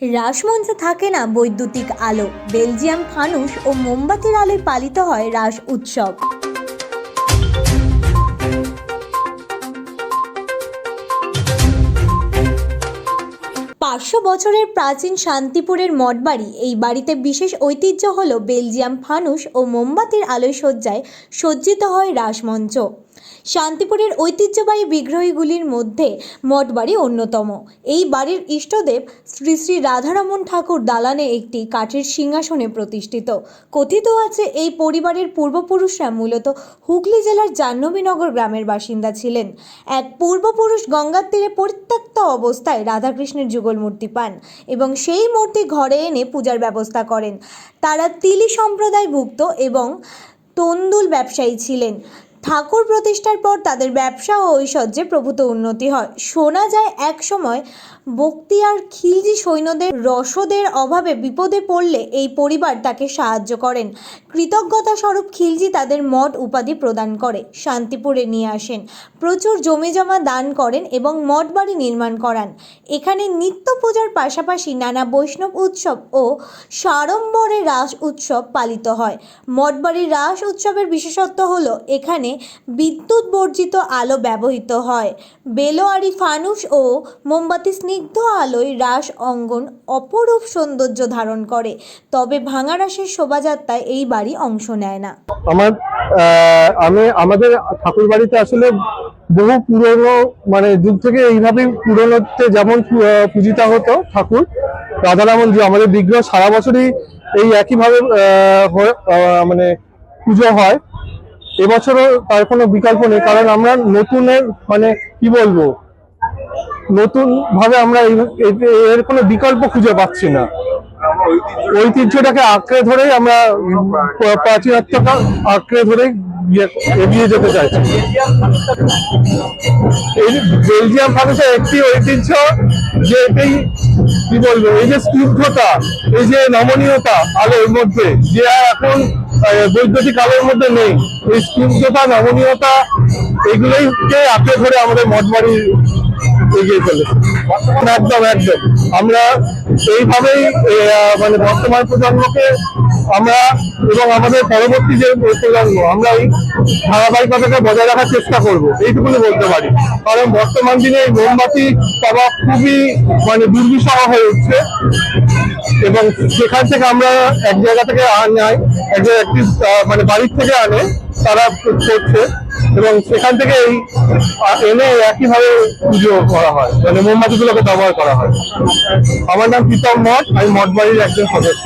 রাসমঞ্চে থাকে না বৈদ্যুতিক আলো। বেলজিয়াম ফানুস ও মোমবাতির আলোয় পালিত হয় রাস উৎসব। পাঁচশো বছরের প্রাচীন শান্তিপুরের মঠবাড়ি, এই বাড়িতে বিশেষ ঐতিহ্য হল বেলজিয়াম ফানুস ও মোমবাতির আলোয় সজ্জায় সজ্জিত হয় রাসমঞ্চ। শান্তিপুরের ঐতিহ্যবাহী বিগ্রহীগুলির মধ্যে মঠবাড়ি অন্যতম। এই বাড়ির ইষ্টদেব শ্রী শ্রী রাধারমণ ঠাকুর দালানে একটি কাঠের সিংহাসনে প্রতিষ্ঠিত। কথিত আছে, এই পরিবারের পূর্বপুরুষরা মূলত হুগলি জেলার জাহ্নবীনগর গ্রামের বাসিন্দা ছিলেন। এক পূর্বপুরুষ গঙ্গার তীরে পরিত্যক্ত অবস্থায় রাধাকৃষ্ণের যুগল মূর্তি পান এবং সেই মূর্তি ঘরে এনে পূজার ব্যবস্থা করেন। তারা তিলি সম্প্রদায়ভুক্ত এবং তন্দুল ব্যবসায়ী ছিলেন। ঠাকুর প্রতিষ্ঠার পর তাদের ব্যবসা ও ঐশ্বর্যে প্রভূত উন্নতি হয়। শোনা যায়, এক সময় বক্তিয়ার খিলজি সৈন্যদের রসদের অভাবে বিপদে পড়লে এই পরিবার তাকে সাহায্য করেন। কৃতজ্ঞতা স্বরূপ খিলজি তাদের মঠ উপাধি প্রদান করে, শান্তিপুরে নিয়ে আসেন। প্রচুর জমি জমা দান করেন এবং মঠ বাড়ি নির্মাণ করান। এখানে নিত্য পূজার পাশাপাশি নানা বৈষ্ণব উৎসব ও সাড়ম্বরে রাস উৎসব পালিত হয়। মঠবাড়ির রাস উৎসবের বিশেষত্ব হলো, এখানে বিদ্যুৎ বর্জিত আলো ব্যবহৃত হয়। বেলোয়ারি ফানুস ও মোমবাতি স্নিগ্ধ আলোয় রাস অঙ্গন অপরূপ সৌন্দর্য ধারণ করে। তবে ভাঙা রাসের শোভাযাত্রায় এই বাড়ি অংশ নেয় না। আমার আমি, আমাদের ঠাকুর বাড়িতে আসলে বহু পুরনো মানে যুগ থেকে এইভাবেই পুরনোতে যেমন পূজিতা হতো ঠাকুর, রাধারামন জি আমাদের বিগ্রহ সারা বছরই এই একইভাবে মানে পুজো হয়। এবছরও তার কোনো বিকল্প নেই, কারণ আমরা নতুনের মানে কি বলব নতুন ভাবে আমরা এর কোনো বিকল্প খুঁজে পাচ্ছি না। ঐতিহ্যটাকে আঁকড়ে ধরেই আমরা প্রাচীনত্বটা আঁকড়ে ধরেই ইয়ে- এগিয়ে যেতে চাইছি। এই বেলজিয়াম মানুষের একটি ঐতিহ্য, যে এটাই, কি বলব, এই যে স্নিগ্ধতা এই যে নমনীয়তা আলোর মধ্যে, যে এখন বৈদ্যুতিক আলোর মধ্যে নেই। এই স্নিগ্ধতা নমনীয়তা এগুলোইকে আঁকড়ে ধরে আমাদের মঠবাড়ি এগিয়ে চলেছে। একদম একদম। আমরা এইভাবেই মানে বর্তমান প্রজন্মকে আমরা এবং আমাদের পরবর্তী যে প্রজন্ম আমরা এই ধারাবাহিকতাকে বজায় রাখার চেষ্টা করব। এইটুকুনি বলতে পারি। কারণ বর্তমান দিনে এই মোমবাতি পাওয়া খুবই মানে দুর্বিষহ হয়ে উঠছে এবং সেখান থেকে আমরা এক জায়গা থেকে আনাই এক একটি মানে বাড়ির থেকে আনে, তারা করছে এবং সেখান থেকে এই এনে একইভাবে পুজো করা হয়। মানে মোমবাতিগুলোকে ব্যবহার করা হয়। আমার নাম প্রীতম মঠ, আমি মঠ বাড়ির একজন সদস্য।